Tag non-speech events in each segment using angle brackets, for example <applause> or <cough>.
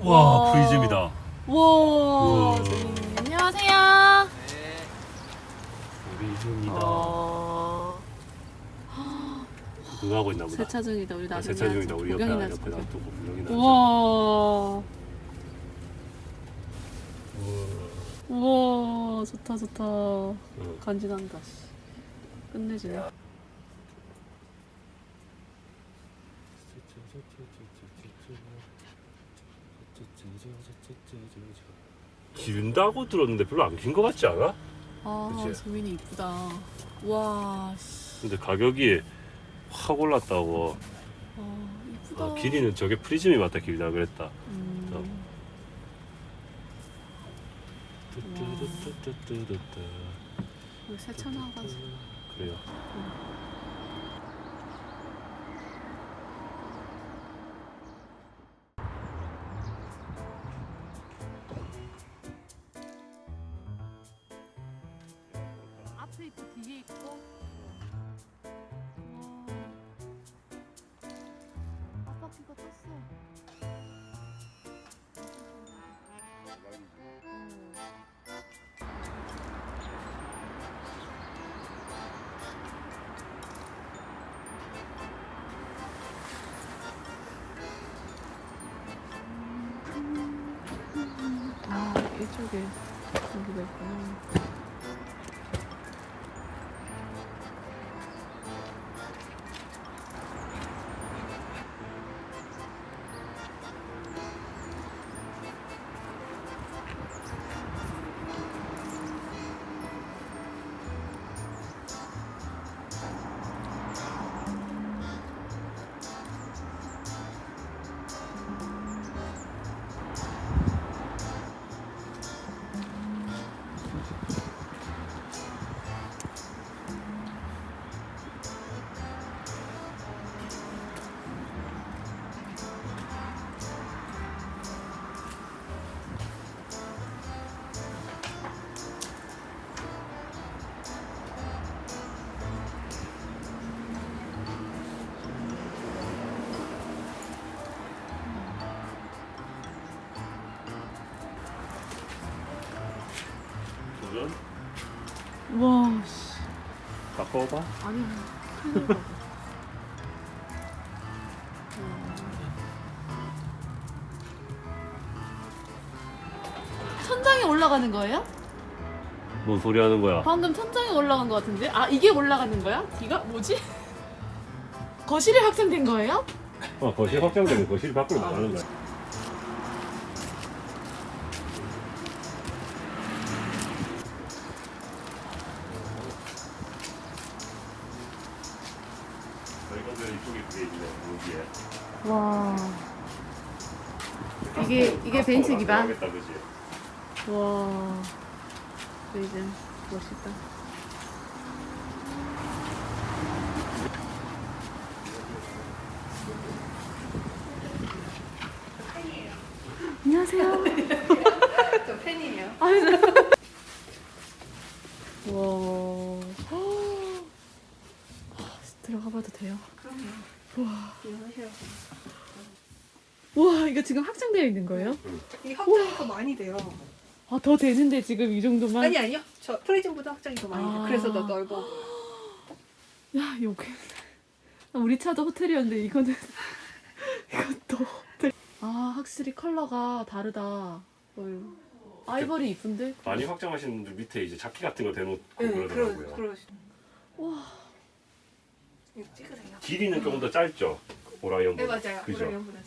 와, 와. 프리즘이다. 와, 우와. 선생님, 안녕하세요. 프리즘이다. 어, 그거 하고 있나 보다. 세차 중이다. 우리 아, 나중에 세차 중이다. 우리 옆에 구경이나 옆에 구경. 놔두고 구경이나 하자. 우와, 우와. 우와, 좋다, 좋다. 응. 간지난다. 씨. 끝내주네. 기른다고 들었는데 별로 안 긴 것 같지 않아? 아, 그치? 소민이 이쁘다. 와, 씨. 근데 가격이 확 올랐다고. 아, 이쁘다. 아, 길이는 저게 프리즘이 맞다 길다 그랬다. 음, 우리 세차 나와가지고. 그래요. 앞 이쪽에 여기가 있구나. 바꿔봐. 아니 천장에 올라가는 거예요? 뭔 소리 하는 거야? 방금 천장에 올라간 것 같은데? 아 이게 올라가는 거야? 뒤가 뭐지? <laughs> 거실이 확장된 거예요? 어, 거실 확장되면 거실 밖으로 나가는 거야. 벤츠 기반? 하겠다, 그지? 와, 레이즌 멋있다. 안녕하세요. <laughs> 저 팬이에요. 와, 들어가 봐도 돼요? 그럼요. 안녕하세요. 와, 이거 지금 확장되어 있는 거예요? 이 확장이 더 많이 돼요. 아, 더 되는데 지금 이 정도만? 아니 아니요. 저 프리즘보다 확장이 더 많이 돼요. 아. 그래서 더 넓어. 야, 여기. 우리 차도 호텔이었는데 이거는 <laughs> 이것도 호텔. 아, 확실히 컬러가 다르다. 어휴. 아이보리 이쁜데? 많이 확장하시는 분들 밑에 이제 자키 같은 거 대놓고 네, 그러더라고요. 그러 그러. 와. 이거 찍으세요. 길이는 조금 더 짧죠? 오라이언보다. 네 맞아요. 그죠? 오라이언보다.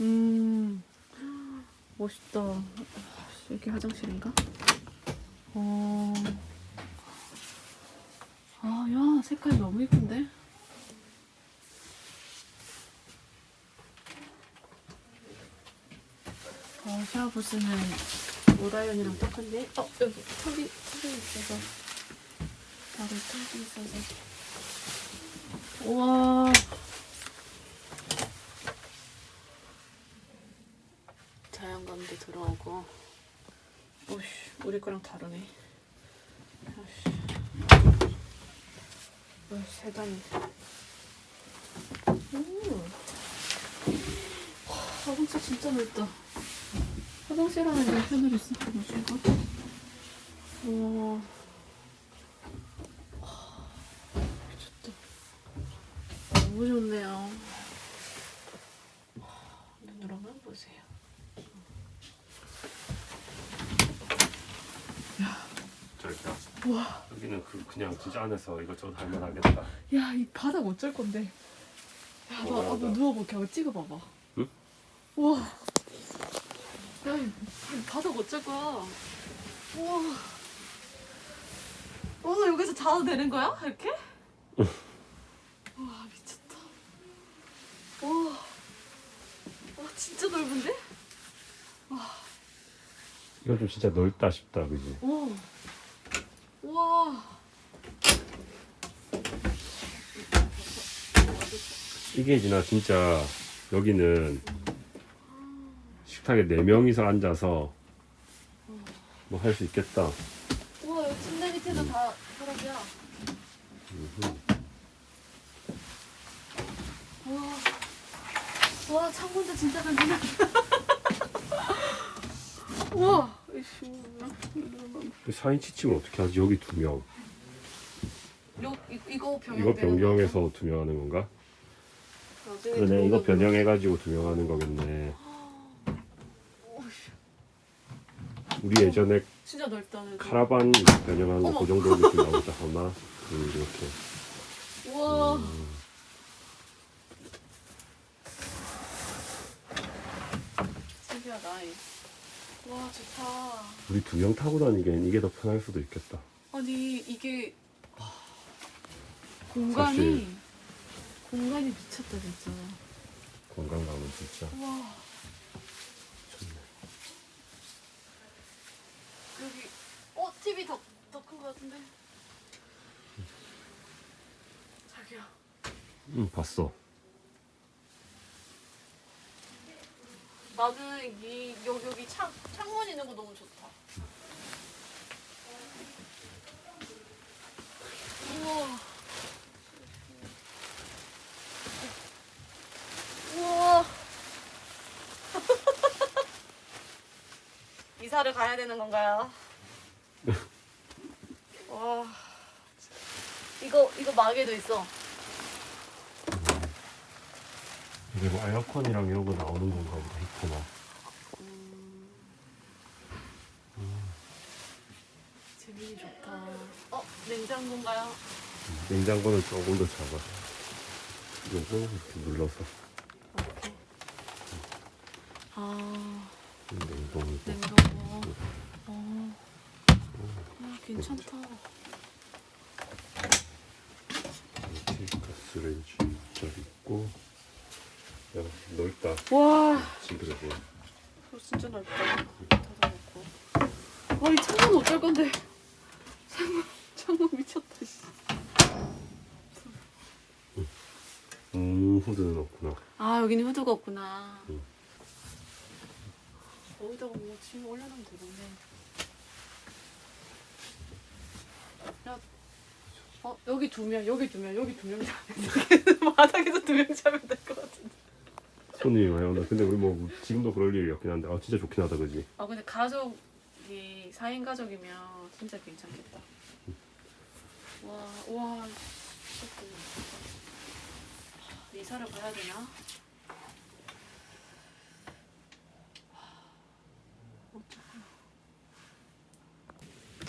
음. 멋있다. 여기 화장실인가? 어. 아, 야, 색깔 너무 이쁜데? 어, 샤워부스는 오라이언이랑 똑같네? 어, 여기 턱이, 턱이 있어서. 바로 턱이 있어서. 우와. 자연감도 들어오고. 오씨, 우리 거랑 다르네. 오씨. 오씨, 세단이. 음. 와, 화장실 진짜 넓다. 화장실 안에 남편들 있어. 뭐지 이거? 와. 미쳤다. 너무 좋네요. 눈으로만 보세요. 와. 여기는 그 그냥 진짜 안에서 이것저것 할 만 하겠다. 야, 이 바닥 어쩔 건데? 야, 너 뭐야, 한번 나. 누워볼게. 한번 찍어봐봐. 응? 와. 야, 이, 이 바닥 어쩔 거야? 우와. 어, 여기서 자도 되는 거야? 이렇게? 와, 미쳤다. 와. 와, 진짜 넓은데? 이거 좀 진짜 넓다 싶다, 그지? 와. 와. 이게 지나 진짜 여기는 식탁에 네 명이서 앉아서 뭐 할 수 있겠다. 와, 여기 침대 밑에도 다 서랍이야. 와. 와, 창문도 진짜 간지나다. 와. 이씨, 4인 치침을 어떻게 하지? 여기 두 명. 요, 이, 이거 변형. 이거 변경해서 두 명 하는 건가? 그러네, 이거 변형해가지고 두 명 하는 거겠네. 우리 예전에 진짜 넓다. 그래도. 카라반 변형하는 거. 그 정도 느낌 나오자 하나, 둘 이렇게. 와. 신기하다. 이. 와, 좋다. 우리 두 명 타고 다니기엔 이게 더 편할 수도 있겠다. 아니 이게 하, 공간이 사실. 공간이 미쳤다 진짜. 건강감은 진짜 와 좋네. 여기 어 TV 더더 큰 것 같은데. 자기야. 응, 봤어. 나는 이 여기, 여기 창 창문 있는 거 너무 좋다. 우와. 우와. <laughs> 이사를 가야 되는 건가요? <laughs> 와. 이거 이거 마개도 있어. 이게 뭐 에어컨이랑 이런 거 나오는 건가 보다, 히터나. 재민이 좋다. 어 냉장고인가요? 냉장고는 조금 더 작아. 요거 이렇게 눌러서 이렇게. 아. 냉동이고. 냉장고. 어. 아, 괜찮다. 가스레인지 잘 있고. 야, 넓다. 와, 징그러 보여. 이거 진짜 넓다. 닫아놓고. 와, 이 창문 어쩔 건데? 창문, 창문 미쳤다. 씨. 음, 후드는 없구나. 아, 여기는 후드가 없구나. 응. 거기다가 뭐 짐 올려놓으면 되겠네. 야, 어, 여기 두 명, 여기 두 명, 여기 두 명. <laughs> 바닥에서 두 명 자면 될 것 같은데. 손님이 많이 온다. 근데 우리 뭐 지금도 그럴 일이 없긴 한데, 아, 진짜 좋긴 하다, 그지? 아 근데 가족이 4인 가족이면 진짜 괜찮겠다. 와, 와, 이사를 가야 되나?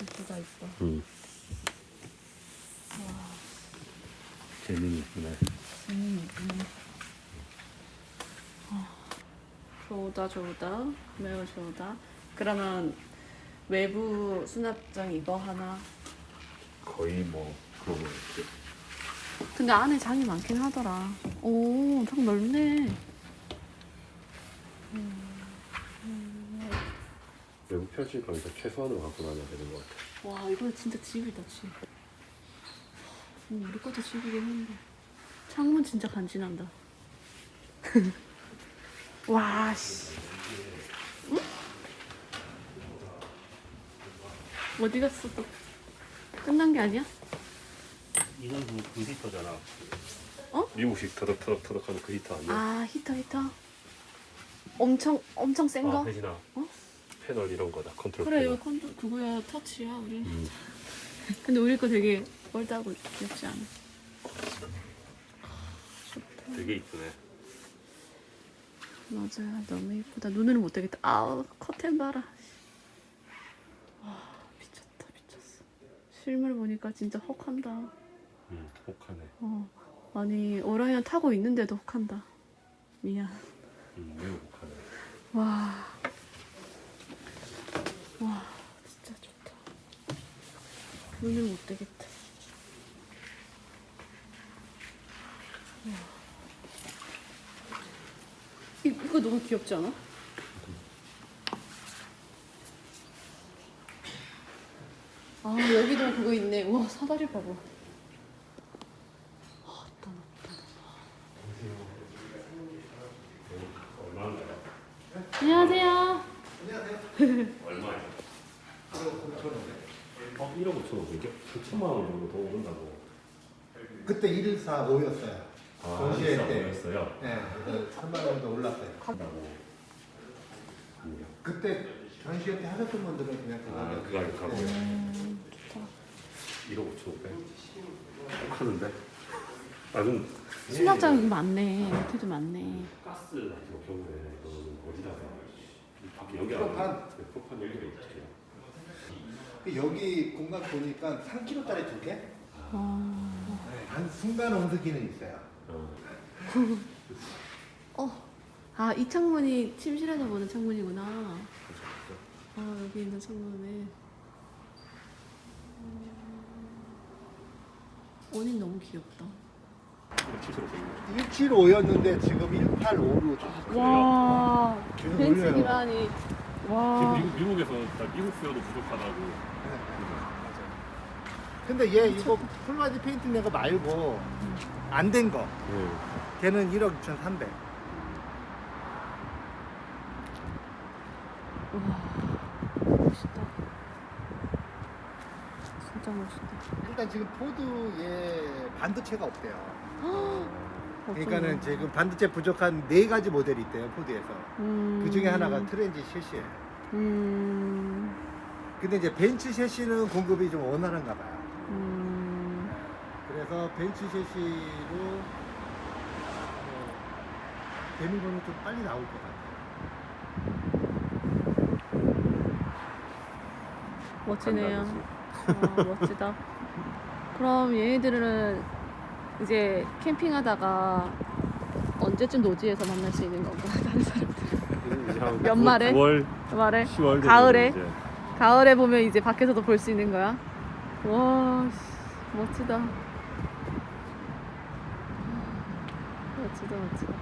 이쁘다 이뻐. 응. 재민이 있구나. 음, 음. 아, 좋다 좋다 매우 좋다. 그러면 외부 수납장 이거 하나. 거의 뭐, 그런 거 같아. 근데 안에 장이 많긴 하더라. 오, 장 넓네. 외국 펼칠 거니까 최소한으로 갖고 다녀야 되는 것 같아. 와, 이건 진짜 집이다, 집. 음, 우리 것도 집이긴 한데. 창문 진짜 간지난다. <laughs> 와, 씨. 응? 어디 갔어, 또? 끝난 게 아니야? 이건 그, 그 히터잖아. 어? 미국식 터덕터덕터덕 하는 그 히터 아니야? 아, 히터, 히터. 엄청 엄청 센 거? 아 혜진아 어? 패널 이런 거다 컨트롤 그래 패널. 이거 컨트 그거야 터치야 우리. 음. 근데 우리 거 되게 멀다고 귀엽지 않아? 되게 이쁘네 맞아 너무 예쁘다 눈으로 못 되겠다. 아우 커튼 봐라. 와 미쳤다 미쳤어. 실물 보니까 진짜 혹한다. 음 혹하네 어 아니 오라이언 타고 있는데도 혹한다. 미안. 음 매우 혹하네 와. 와, 진짜 좋다. 눈을 못 뜨겠다. 와. 이, 이거 너무 귀엽지 않아? 아, 여기도 그거 있네. 우와, 사다리 봐봐. 아, 있다, 있다. 얼마인가요? 안녕하세요. 얼마예요? 어 1억 5천 원 이게 9천만 원 정도 더 오른다고 그때 114,5였어요. 아 동시에 때. 비싸였어요? 네, 그래서 3만 원 정도 올랐어요. 그때 전시회 때 하셨던 분들은 그냥 그거 아 가고요 음, 좋다. 1억 5천 5백 혹하는데 나는 수납장이 여기 많네. 밑에도 많네. 가스 같은 거 겨울에 이거는 어디다가 밖에 여기? 안 네, 프로판 여기가 어떻게 해요? 그 여기 공간 보니까 3kg짜리 두 개? 아, 한 순간 온수기는 있어요. 어. <laughs> 어. 아, 이 창문이 침실에서 보는 창문이구나. 아, 여기 있는 창문에. 음. 원인 너무 귀엽다. 이거 실제로 보는 거 175였는데 지금 185로 좀 와, 계속 벤츠 올려요. 기반이. 와. 지금 미국, 미국에서 나 미국 수요도 부족하다고 근데 얘 이거 풀바디 페인트 낸거 말고 안 된 거. 네. 걔는 1억 2,300. 와, 멋있다. 진짜 멋있다. 일단 지금 포드에 반도체가 없대요. 헉, 그러니까는. 지금 반도체 부족한 네 가지 모델이 있대요 포드에서. 음. 그 중에 하나가 트렌지 셋이에요. 음. 근데 이제 벤츠 셋시는 공급이 좀 원활한가 봐요. 음. 그래서 벤츠 셋시로 어, 되는 거는 좀 빨리 나올 것 같아요. 멋지네요. 아, 멋지다. 그럼 얘네들은 이제 캠핑하다가 언제쯤 노지에서 만날 수 있는 건가? 다른 사람들. 연말에? 9월, 말해. 10월 가을에? 가을에 보면 이제 밖에서도 볼 수 있는 거야. 와, 씨, 멋지다. 멋지다.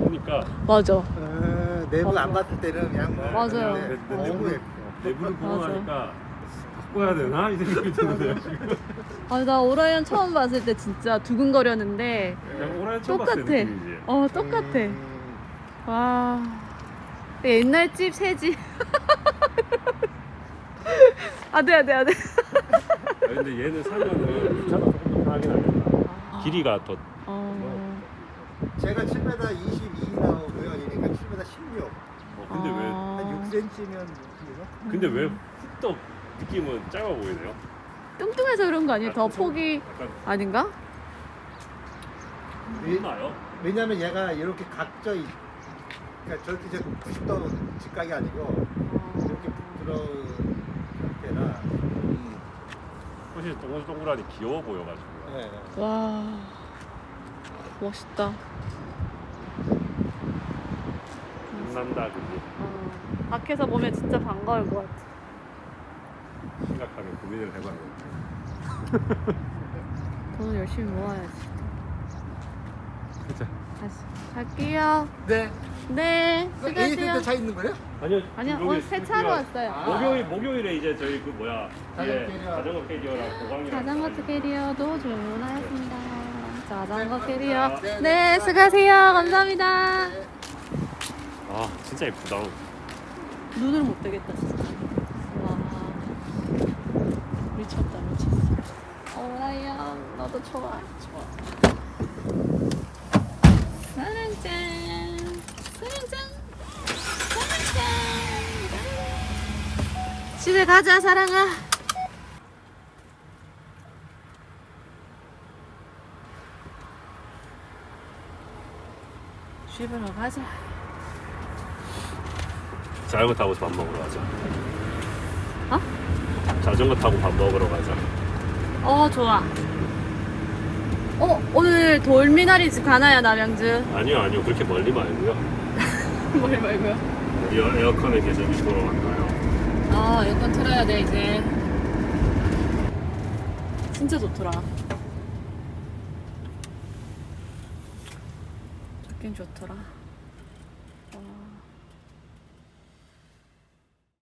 보니까 맞아. 어, 내부 안 봤을 때는 그냥 뭐 맞아요. 네, 네, 내부 네. 예뻐. 내부를 보고 맞아. 나니까 바꿔야 되나 이 생각이 드는데요 지금 아, 나 오라이언 처음 봤을 때 진짜 두근거렸는데, 그냥 오라이 처음 봤을 똑같아. 때 느낌이지 어, 똑같아. 음, 와. 옛날 집, 새 집. <laughs> 아, 네, 네, 네. 아, 근데 얘는 사면은 주차가 조금 더 편하긴 하겠다 길이가 더 어, 제가 7m 22 나오고요. 얘니까 7m 16. 어, 근데 왜 아. 한 6cm면 그죠? 근데 왜 훅떡 느낌은 작아 보이네요 뚱뚱해서 그런 거 아니에요? 더 약간 좀- 폭이 약간 아닌가? 있나요? 왜냐면 얘가 이렇게 각져 있. 그러니까 저렇게 이제 90도 직각이 아니고 이렇게 부드러운 상태라. 음. 훨씬 동글동글하니 귀여워 보여가지고 네. 와, 멋있다. 신난다 그지 어, 밖에서 보면 진짜 반가울 것 같아. 심각하게 고민을 해봐야겠다 <laughs> 돈을 열심히 모아야지. 가자 다시 갈게요. 네. 네, 수고하세요. 차 있는 거예요? 아니요 아니요, 오늘 세차로 여기가 왔어요. 아. 목요일 목요일에 이제 저희 그 뭐야 자전거 예, 캐리어. 자전거 캐리어랑 보강이랑 자전거 캐리어도 주문하였습니다. 자전거 네, 캐리어. 네. 수고하세요. 감사합니다. 아 진짜 예쁘다 눈을 못 뜨겠다 진짜. 와 미쳤다 미쳤어. 오라이언 너도 좋아 좋아. 사랑짠. 집에 가자 사랑아 집으로 가자 자전거 타고 밥 먹으러 가자. 어? 자전거 타고 밥 먹으러 가자. 어 좋아 어 오늘 돌미나리 집 가나요 남양주 아니요, 아니요. 그렇게 멀리 말고요. <laughs> 뭘 말고요 에어, 계속 보러 갈까요? 아 에어컨 틀어야 돼 이제 진짜 좋더라 좋더라